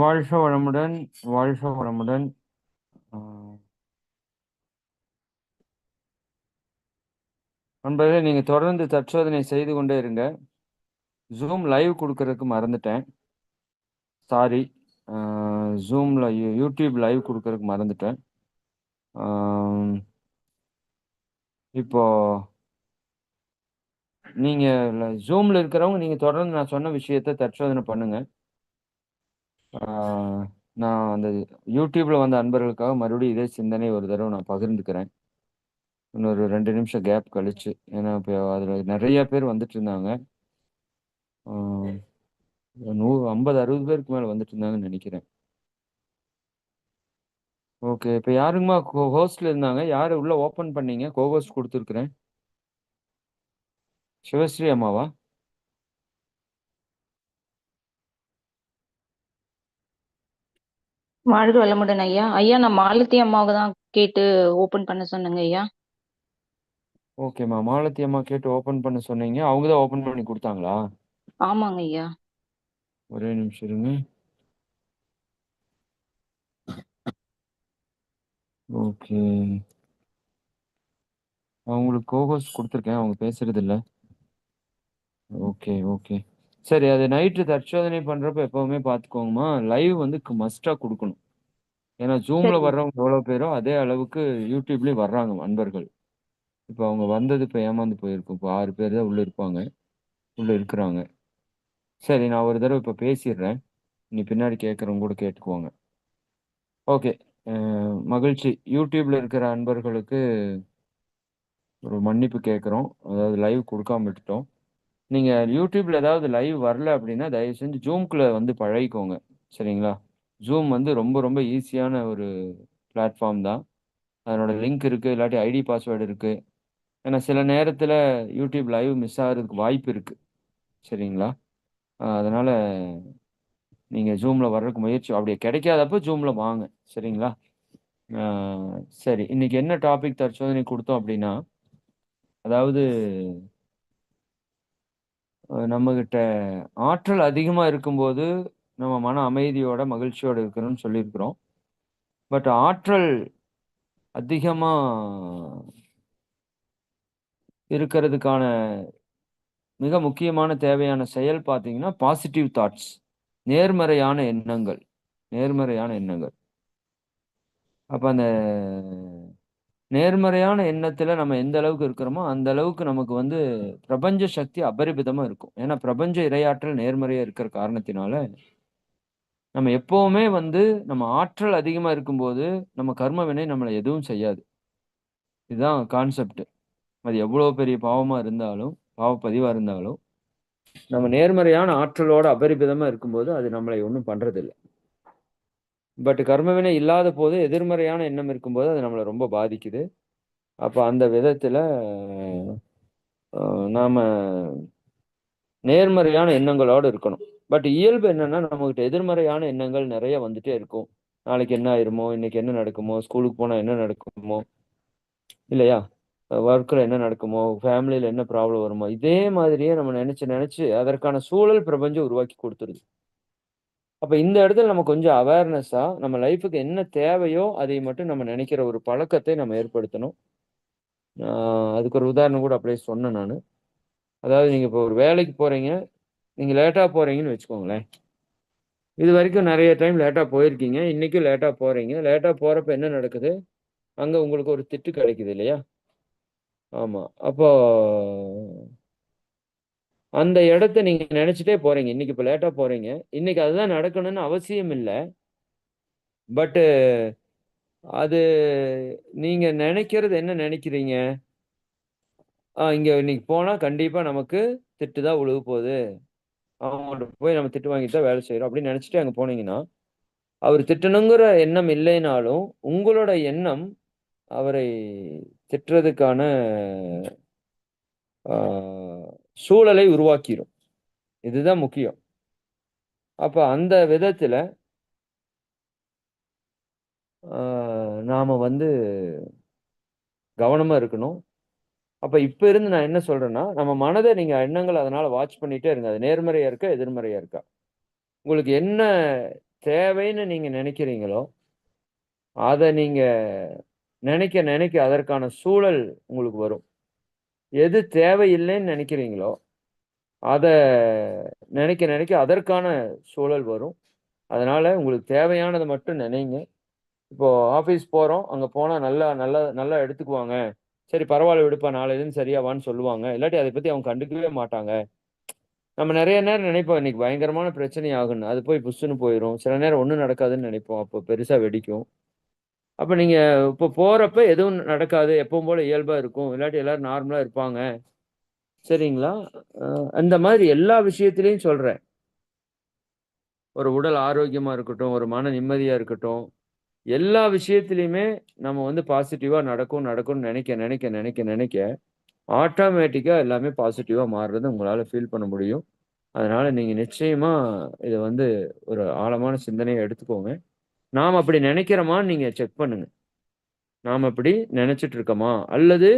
வாழ்க வளமுடன் வாழ்க வளமுடன். நண்பர்களே நீங்க தொடர்ந்து தற்சோதனை செய்து கொண்டே இருங்க. ஜூம் லைவ் கொடுக்கறதுக்கு மறந்துட்டேன். சாரி ஜூம்ல யூடியூப் லைவ் கொடுக்கறதுக்கு மறந்துட்டேன். இப்போ நீங்க ஜூம்ல இருக்கிறவங்க நீங்க தொடர்ந்து நான் சொன்ன விஷயத்த தற்சோதனை பண்ணுங்க. நான் அந்த யூடியூப்ல வந்த அன்பர்களுக்காக மறுபடியும் இதே சிந்தனை ஒரு தடவை நான் பகிர்ந்துக்கிறேன். இன்னொரு ரெண்டு நிமிஷம் கேப் கழிச்சு ஏன்னா இப்போ அதில் நிறைய பேர் வந்துட்டு இருந்தாங்க. நூ ஐம்பது அறுபது பேருக்கு மேலே வந்துட்டு இருந்தாங்கன்னு நினைக்கிறேன். ஓகே இப்போ யாருங்கம்மா ஹோஸ்ட்ல இருந்தாங்க? யார் உள்ளே ஓப்பன் பண்ணீங்க? கோஹோஸ்ட் கொடுத்துருக்குறேன். சிவஸ்ரீ அம்மாவா? வாழ்க வளமுடன் ஐயா. ஐயா நான் மாலத்தி அம்மாவுக்கு தான் கேட்டு ஓபன் பண்ண சொன்னேங்க ஐயா. ஓகேம்மா மாலத்தி அம்மா கேட்டு ஓபன் பண்ண சொன்னீங்க. அவங்க தான் ஓபன் பண்ணி கொடுத்தாங்களா? ஆமாங்க ஐயா. ஒரே நிமிஷம் இருங்க. ஓகே அவங்களுக்கு கோஹோஸ்ட் கொடுத்துருக்கேன். அவங்க பேசுறது இல்ல ஓகே ஓகே சரி அது நைட்டு தற்சோதனை பண்றப்ப எப்பவுமே பார்த்துக்கோங்கம்மா லைவ் வந்து மஸ்டா கொடுக்கணும். ஏன்னா ஜூம்ல வர்றவங்க எவ்வளவு பேரோ அதே அளவுக்கு யூடியூப்லயும் வர்றாங்க அன்பர்கள் இப்போ அவங்க வந்தது இப்போ ஏமாந்து போயிருக்கும். இப்போ ஆறு பேர் தான் உள்ள இருப்பாங்க. உள்ள இருக்கிறாங்க. சரி நான் ஒரு தடவை இப்போ பேசிடுறேன். நீ பின்னாடி கேட்குறவங்க கூட கேட்டுக்குவாங்க. ஓகே. மகிழ்ச்சி. யூடியூப்ல இருக்கிற அன்பர்களுக்கு ஒரு மன்னிப்பு கேட்குறோம் அதாவது லைவ் கொடுக்காம விட்டுட்டோம். நீங்க யூடியூப்ல ஏதாவது லைவ் வரல அப்படின்னா தயவு செஞ்சு ஜூம்குள்ள வந்து பழகிக்கோங்க. சரிங்களா? ஜூம் வந்து ரொம்ப ரொம்ப ஈஸியான ஒரு பிளாட்ஃபார்ம் தான். அதனோட லிங்க் இருக்கு இல்லாட்டி ஐடி பாஸ்வேர்டு இருக்கு. ஏன்னா சில நேரத்தில் யூடியூப் லைவ் மிஸ் ஆகிறதுக்கு வாய்ப்பு இருக்கு. சரிங்களா? அதனால நீங்க ஜூம்ல வர்றதுக்கு முயற்சி அப்படி கிடைக்காதப்ப ஜூம்ல வாங்க. சரிங்களா? சரி. இன்னைக்கு என்ன டாபிக் தற்சோதனை கொடுத்தோம் அப்படின்னா அதாவது நம்ம கிட்ட ஆற்றல் அதிகமாக இருக்கும்போது நம்ம மன அமைதியோட மகிழ்ச்சியோடு இருக்கணும்னு சொல்லியிருக்கிறோம். பட் ஆற்றல் அதிகமாக இருக்கிறதுக்கான மிக முக்கியமான தேவையான செயல் பார்த்தீங்கன்னா பாசிட்டிவ் தாட்ஸ் நேர்மறையான எண்ணங்கள் நேர்மறையான எண்ணங்கள். அப்போ அந்த நேர்மறையான எண்ணத்துல நம்ம எந்த அளவுக்கு இருக்கிறோமோ அந்த அளவுக்கு நமக்கு வந்து பிரபஞ்ச சக்தி அபரிபிதமா இருக்கும். ஏன்னா பிரபஞ்ச இரையாற்றல் நேர்மறையா இருக்கிற காரணத்தினால நம்ம எப்பவுமே வந்து நம்ம ஆற்றல் அதிகமா இருக்கும்போது நம்ம கர்ம வினை நம்மளை எதுவும் செய்யாது. இதுதான் கான்செப்ட் அது எவ்வளவு பெரிய பாவமா இருந்தாலும் பாவப்பதிவா இருந்தாலும் நம்ம நேர்மறையான ஆற்றலோட அபரிபிதமா இருக்கும்போது அது நம்மளை ஒன்றும் பண்றதில்லை. பட் கர்மவினை இல்லாத போது எதிர்மறையான எண்ணம் இருக்கும்போது அது நம்மளை ரொம்ப பாதிக்குது. அப்போ அந்த விதத்தில் நாம் நேர்மறையான எண்ணங்களோடு இருக்கணும். பட் இயல்பு என்னன்னா நம்மகிட்ட எதிர்மறையான எண்ணங்கள் நிறைய வந்துட்டே இருக்கும். நாளைக்கு என்ன ஆயிருமோ இன்னைக்கு என்ன நடக்குமோ ஸ்கூலுக்கு போனால் என்ன நடக்குமோ இல்லையா? ஒர்க்கில் என்ன நடக்குமோ ஃபேமிலியில் என்ன ப்ராப்ளம் வருமோ இதே மாதிரியே நம்ம நினச்சி நினச்சி அதற்கான சூழல் பிரபஞ்சம் உருவாக்கி கொடுத்துருது. அப்போ இந்த இடத்துல நம்ம கொஞ்சம் அவேர்னஸாக நம்ம லைஃபுக்கு என்ன தேவையோ அதை மட்டும் நம்ம நினைக்கிற ஒரு பழக்கத்தை நம்ம ஏற்படுத்தணும். அதுக்கு ஒரு உதாரணம் கூட அப்படியே சொன்னேன் நான். அதாவது நீங்கள் இப்போ ஒரு வேலைக்கு போகிறீங்க நீங்கள் லேட்டாக போகிறீங்கன்னு வச்சுக்கோங்களேன். இது வரைக்கும் நிறைய டைம் லேட்டாக போயிருக்கீங்க இன்றைக்கும் லேட்டாக போகிறீங்க லேட்டாக போகிறப்ப என்ன நடக்குது? அங்கே உங்களுக்கு ஒரு திட்டு கிடைக்குது இல்லையா? ஆமாம் அப்போ அந்த இடத்த நீங்க நினைச்சிட்டே போறீங்க. இன்னைக்கு இப்போ லேட்டா போறீங்க. இன்னைக்கு அதுதான் நடக்கணும்னு அவசியம் இல்லை. பட்டு அது நீங்க நினைக்கிறது என்ன நினைக்கிறீங்க? ஆ இங்க இன்னைக்கு போனா கண்டிப்பா நமக்கு திட்டு தான் விழுக போகுது. அவங்கள்ட்ட போய் நம்ம திட்டு வாங்கிட்டு தான் வேலை செய்யறோம் அப்படின்னு நினைச்சிட்டு அங்க போனீங்கன்னா அவர் திட்டணுங்கிற எண்ணம் இல்லைனாலும் உங்களோட எண்ணம் அவரை திட்டுறதுக்கான சூழலை உருவாக்கிடும் இதுதான் முக்கியம். அப்போ அந்த விதத்தில் நாம் வந்து கவனமாக இருக்கணும். அப்போ இப்போ இருந்து நான் என்ன சொல்கிறேன்னா நம்ம மனதை நீங்கள் எண்ணங்கள் அதனால் வாட்ச் பண்ணிகிட்டே இருங்க. அது நேர்மறையாக இருக்கா எதிர்மறையாக இருக்கா? உங்களுக்கு என்ன தேவைன்னு நீங்கள் நினைக்கிறீங்களோ அதை நீங்கள் நினைக்க நினைக்க அதற்கான சூழல் உங்களுக்கு வரும். எது தேவையில்லைன்னு நினைக்கிறீங்களோ அதை நினைக்க நினைக்க அதற்கான சூழல் வரும். அதனால் உங்களுக்கு தேவையானதை மட்டும் நினைங்க. இப்போ ஆஃபீஸ் போகிறோம் அங்கே போனால் நல்லா நல்லா நல்லா எடுத்துக்குவாங்க. சரி பரவாயில்ல விடுப்பா நாளையிலேருந்து சரியாவான்னு சொல்லுவாங்க. இல்லாட்டி அதை பற்றி அவங்க கண்டுக்கவே மாட்டாங்க. நம்ம நிறைய நேரம் நினைப்போம் இன்னைக்கு பயங்கரமான பிரச்சனை ஆகுன்னு. அது போய் புஷ்ஷுன்னு போயிடும் சில நேரம் ஒன்றும் நடக்காதுன்னு நினைப்போம். அப்போ பெருசாக வெடிக்கும். அப்போ நீங்கள் இப்போ போகிறப்ப எதுவும் நடக்காது. எப்பவும் போல் இயல்பாக இருக்கும். இல்லாட்டி எல்லாரும் நார்மலாக இருப்பாங்க. சரிங்களா? அந்த மாதிரி எல்லா விஷயத்திலையும் சொல்கிறேன் ஒரு உடல் ஆரோக்கியமாக இருக்கட்டும் ஒரு மன நிம்மதியாக இருக்கட்டும் எல்லா விஷயத்துலையுமே நம்ம வந்து பாசிட்டிவாக நடக்கும் நடக்கும்னு நினைக்க நினைக்க நினைக்க நினைக்க ஆட்டோமேட்டிக்காக எல்லாமே பாசிட்டிவாக மாறுறதை உங்களால் ஃபீல் பண்ண முடியும். அதனால் நீங்கள் நிச்சயமாக இதை வந்து ஒரு ஆழமான சிந்தனையை எடுத்துக்கோங்க. நாம் அப்படி நினைக்கிறோமான்னு நீங்கள் செக் பண்ணுங்க. நாம் அப்படி நினச்சிட்டு இருக்கோமா? அல்லது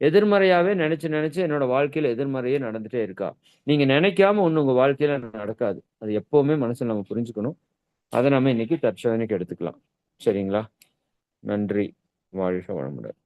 எதிர்மறையாகவே நினச்சி நினச்சி என்னோட வாழ்க்கையில் எதிர்மறையே நடந்துகிட்டே இருக்கா? நீங்கள் நினைக்காம ஒன்று உங்கள் வாழ்க்கையில் நடக்காது. அது எப்போவுமே மனசில் நம்ம புரிஞ்சுக்கணும். அதை நம்ம இன்னைக்கு தற்சோதனைக்கு எடுத்துக்கலாம். சரிங்களா? நன்றி. வாழ்க வளமுடன்.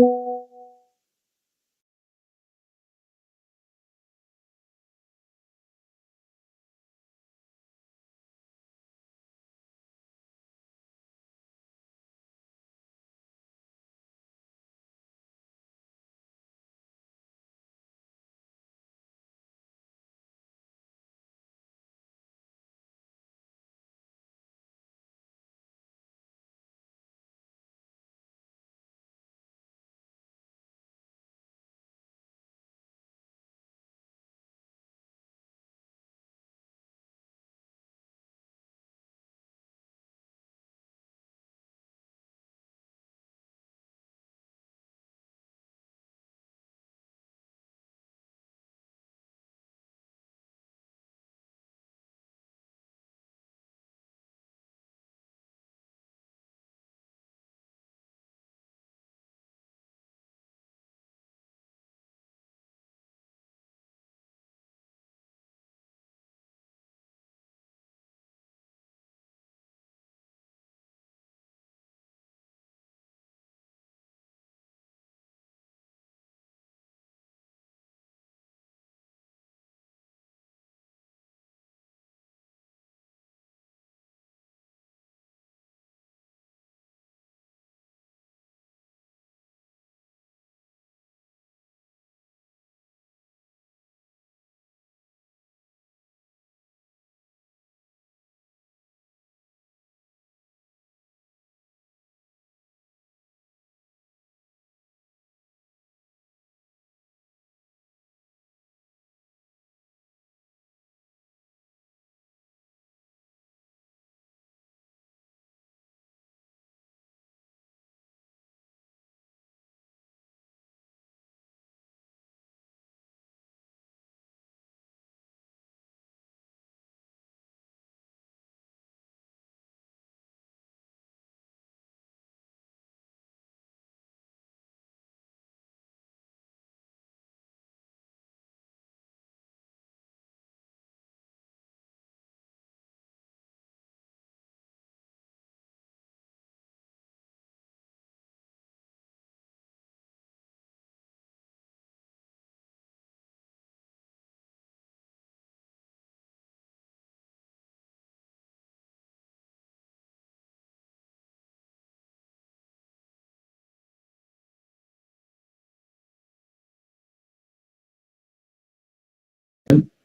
you.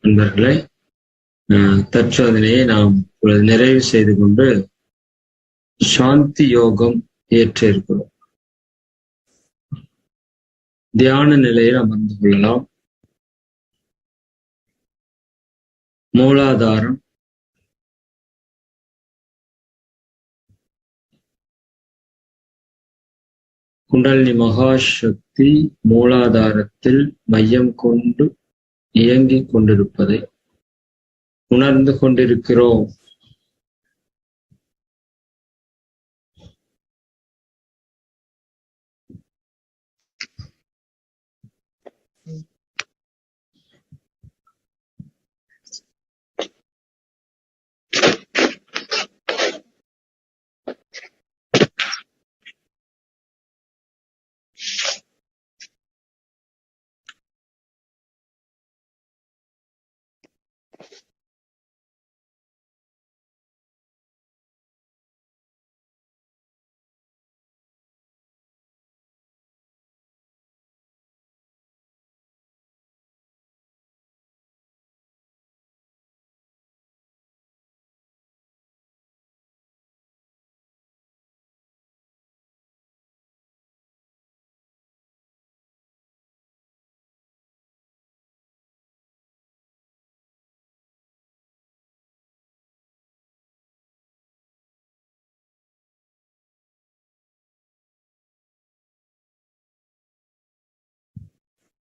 நண்பர்களே தற்சோதனையை நாம் நிறைவு செய்து கொண்டு சாந்தி யோகம் ஏற்ற இருக்கிறோம். தியான நிலையில் அமர்ந்து கொள்ளலாம். மூலாதாரம். குண்டலினி மகாசக்தி மூலாதாரத்தில் மையம் கொண்டு இயங்கிக் கொண்டிருப்பதை உணர்ந்து கொண்டிருக்கிறோம்.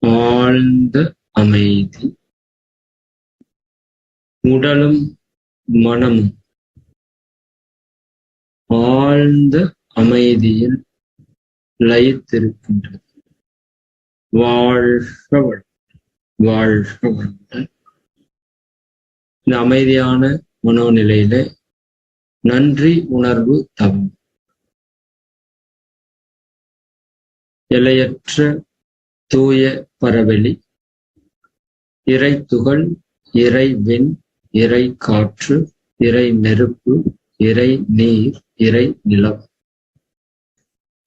ஆழ்ந்த அமைதி. உடலும் மனமும் ஆழ்ந்த அமைதியில் லயித்திருக்கின்றது. வாழ்க வாழ்க வளமுடன். இந்த அமைதியான மனோநிலையில நன்றி உணர்வு தவம். எல்லையற்ற தூய பரவெளி இறை துகள் இறை வெண் இறை காற்று இறை நெருப்பு இறை நீர் இறை நிலம்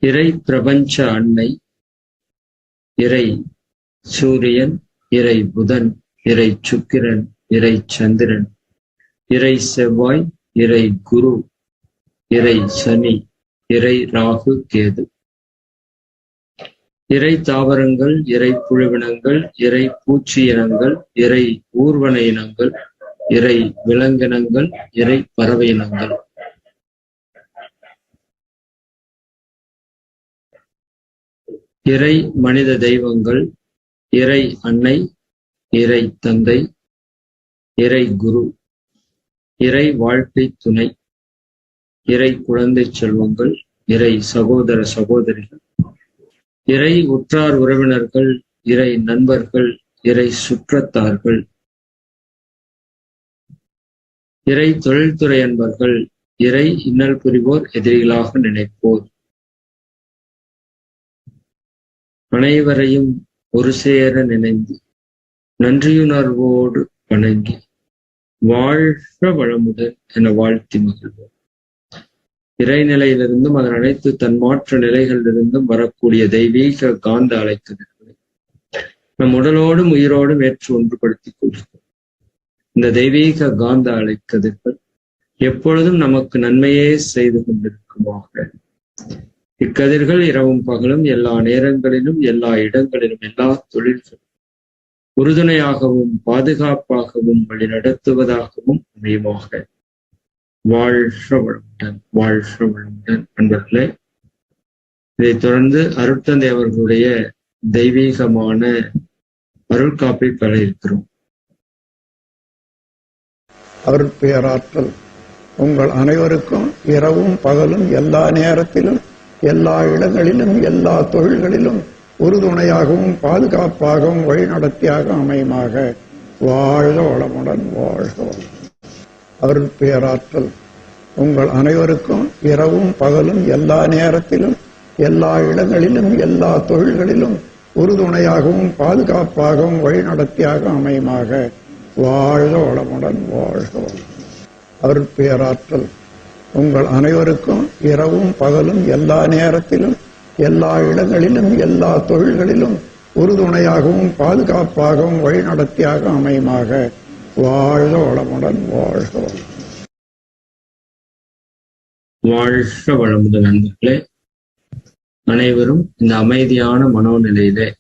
இறை பிரபஞ்ச அன்னை இறை சூரியன் இறை புதன் இறை சுக்கிரன் இறை சந்திரன் இறை செவ்வாய் இறை குரு இறை சனி இறை ராகு கேது இறை தாவரங்கள் இறை புழுவினங்கள் இறை பூச்சி இனங்கள் இறை ஊர்வன இனங்கள் இறை விலங்கினங்கள் இறை பறவை இனங்கள். இறை மனித தெய்வங்கள் இறை அன்னை இறை தந்தை இறை குரு இறை வாழ்க்கை துணை இறை குழந்தை செல்வங்கள் இறை சகோதர சகோதரிகள். இறை உற்றார் உறவினர்கள் இறை நண்பர்கள் இறை சுற்றத்தார்கள். இறை தொழில்துறை அன்பர்கள் இறை இன்னல் புரிவோர் எதிரிகளாக நினைப்போர். அனைவரையும் ஒரு சேர நினைந்து நன்றியுணர்வோடு வணங்கி வாழ்க வளமுடன் என வாழ்த்தி மகிழ்வோம். இறைநிலையிலிருந்தும் அதன் அனைத்து தன்மாற்ற நிலைகளிலிருந்தும் வரக்கூடிய தெய்வீக காந்த அலைக்கதிர்களை நம் உடலோடும் உயிரோடும் ஏற்று ஒன்றுபடுத்திக் கொள்கிறோம் இந்த தெய்வீக காந்த அலைக்கதிர்கள் எப்பொழுதும் நமக்கு நன்மையே செய்து கொண்டிருக்குமாக. இக்கதிர்கள் இரவும் பகலும் எல்லா நேரங்களிலும் எல்லா இடங்களிலும் எல்லா தொழில்களும் உறுதுணையாகவும் பாதுகாப்பாகவும் வழிநடத்துவதாகவும் அமையுமாக. வாழ்க வளமுடன் வாழ்க வளமுடன் நண்பர்களே. இதைத் தொடர்ந்து அருட்தந்தை அவர்களுடைய தெய்வீகமான அருள்காப்பை பெற இருக்கிறோம். அருட்பேராற்றல் உங்கள் அனைவருக்கும் இரவும் பகலும் எல்லா நேரத்திலும் எல்லா இடங்களிலும் எல்லா தொழில்களிலும் உறுதுணையாகவும் பாதுகாப்பாகவும் வழிநடத்தியாக அமையுமாக. வாழ்க வளமுடன் வாழ்க வளம் அருட்பேராற்றல் உங்கள் அனைவருக்கும் இரவும் பகலும் எல்லா நேரத்திலும் எல்லா இடங்களிலும் எல்லா தொழில்களிலும் உறுதுணையாகவும் பாதுகாப்பாகவும் வழிநடத்தியாக அமையுமாக. வாழ்க வளமுடன் வாழ்க வளம் அருட்பேராற்றல் உங்கள் அனைவருக்கும் இரவும் பகலும் எல்லா நேரத்திலும் எல்லா இடங்களிலும் எல்லா தொழில்களிலும் உறுதுணையாகவும் பாதுகாப்பாகவும் வழிநடத்தியாக அமையுமாக. வாழ்க வளமுடன். வாழ்க வாழ்க வளமுடன் நண்பர்களே. அனைவரும் இந்த அமைதியான மனோநிலையிலே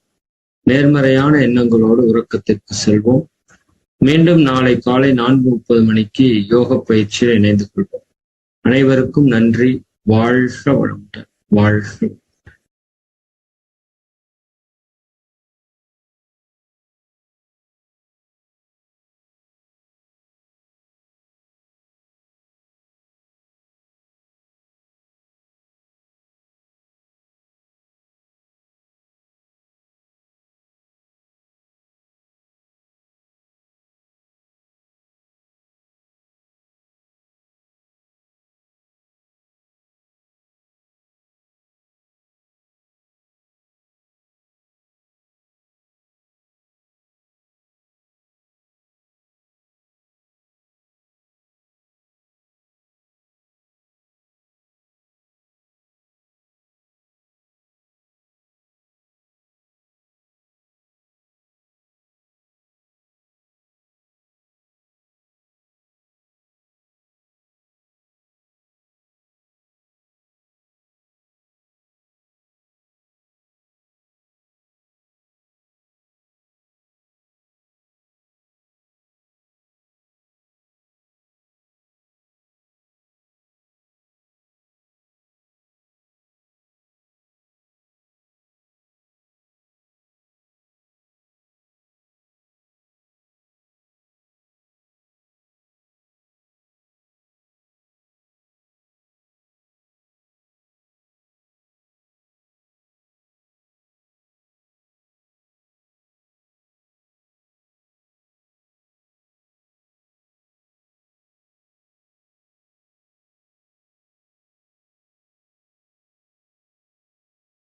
நேர்மறையான எண்ணங்களோடு உறக்கத்திற்கு செல்வோம். மீண்டும் நாளை காலை நான்கு முப்பது மணிக்கு யோக பயிற்சியில் இணைந்து கொள்வோம். அனைவருக்கும் நன்றி. வாழ்க வளமுடன். வாழ்க